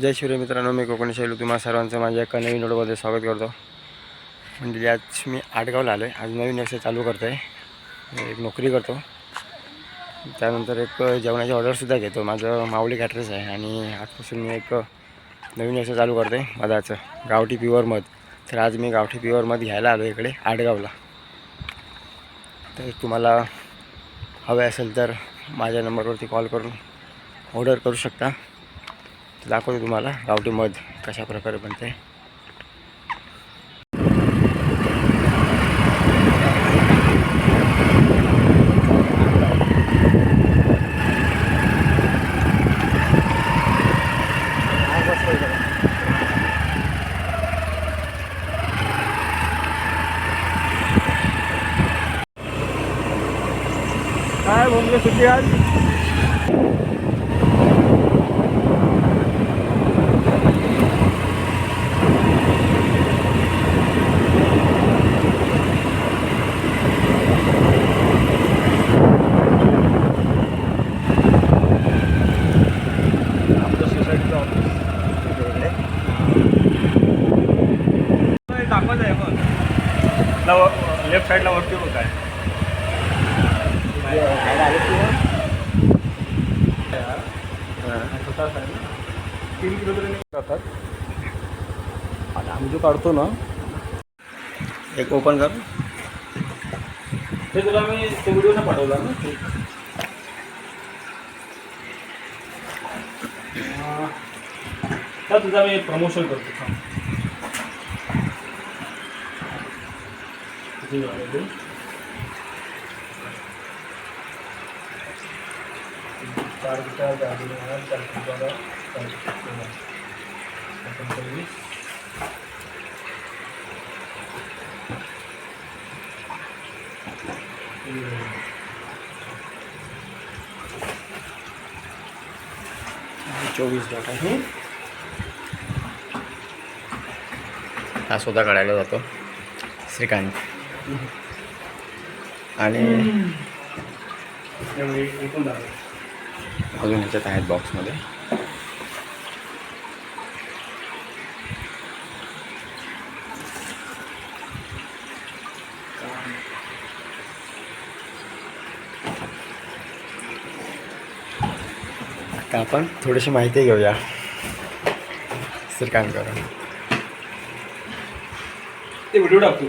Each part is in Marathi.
जय शिवराय मित्रांनो मी कोकणी शैलू. तुम्हा सर्वांचं माझ्या एका नवीन व्हिडिओमध्ये स्वागत करतो. म्हणजे आज मी आटगावला आलो आहे आज नवीन व्यवसाय चालू करतो आहे एक नोकरी करतो. त्यानंतर एक जेवणाची ऑर्डरसुद्धा घेतो. माझं माऊली कॅटरस आहे आणि आजपासून मी एक नवीन व्यवसाय चालू करतो आहे मधाचं गावठी प्युअर मध. तर आज मी गावठी प्युअर मध घ्यायला आलो इकडे आटगावला तर तुम्हाला हवे असेल तर माझ्या नंबरवरती कॉल करून ऑर्डर करू शकता. दाखवतो तुम्हाला गावठी मध कशा प्रकारे बनते. काय बोंबले सुट्टी आज दाखवत आहे मग. लेफ्ट साईडला वरती होत आहे. तीन किलोमीटर जातात आम्ही जो काढतो ना एक ओपन कर. ते तुला मी ते व्हिडिओ नाही पाठवला ना. तर तुझा मी प्रमोशन करतो. थांब. किती चार गिटार दहा गिटार चार चार गिटार एकोणपन्नास चोवीस डॉट आहे. हा सुद्धा काढायला जातो. श्रीकांत. आणि अजून ह्याच्यात आहेत बॉक्समध्ये आता आपण थोडीशी माहिती घेऊया. श्रीकांत करून ते व्हिडिओ टाकतो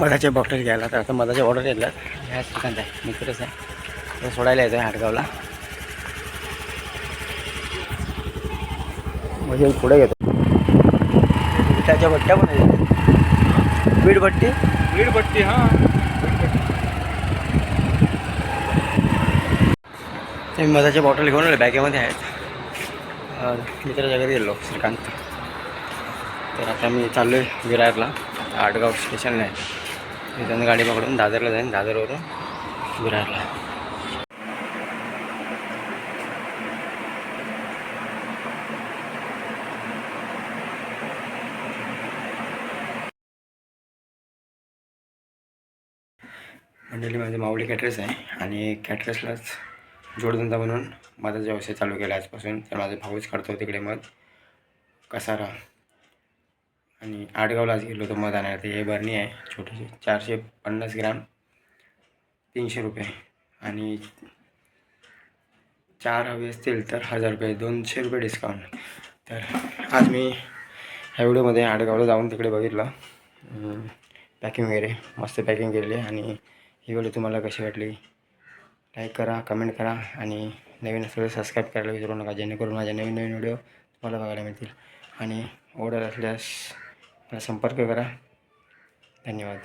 मधाचे बॉटल घ्यायला तर आता मधाचे ऑर्डर घेतल्यात ह्या श्रीकांत आहे. मित्रच आहे. तो सोडायला येतो आहे हाडगावला म्हणजे पुढे घेतो त्याच्या भट्ट्या पण आहेत. वीट भट्टी? वीड पट्टी हां. ते मधाचे बॉटल घेऊन आले बॅगेमध्ये आहेत. मित्राच्या घरी गेलो श्रीकांत. तर आता मी चाललो आहे विरारला आडगाव स्टेशनला आहे. तिथून गाडी पकडून दादरला जाईन. दादरवरून विरारला मंडळी माझी माऊली कॅटरेस आहे आणि कॅटरेसलाच जोडधंदा म्हणून माझा व्यवसाय चालू केला आजपासून. तर माझा भाऊच काढतो तिकडे मग कसारा आणि आडगावला आज गेलो होतो मध आणायला ते हे बरणी आहे छोटीशी. चारशे पन्नास ग्राम तीनशे रुपये. आणि चार हवे असतील तर हजार रुपये दोनशे रुपये डिस्काउंट तर आज मी ह्या व्हिडिओमध्ये आडगावला जाऊन तिकडे बघितलं. पॅकिंग वगैरे. मस्त पॅकिंग केलेली आणि ही व्हिडिओ तुम्हाला कशी वाटली? लाईक करा कमेंट करा. आणि नवीन असलेलं सबस्क्राईब करायला विसरू नका. जेणेकरून माझ्या नवीन नवीन व्हिडिओ तुम्हाला बघायला मिळतील. आणि ऑर्डर असल्यास मला संपर्क करा धन्यवाद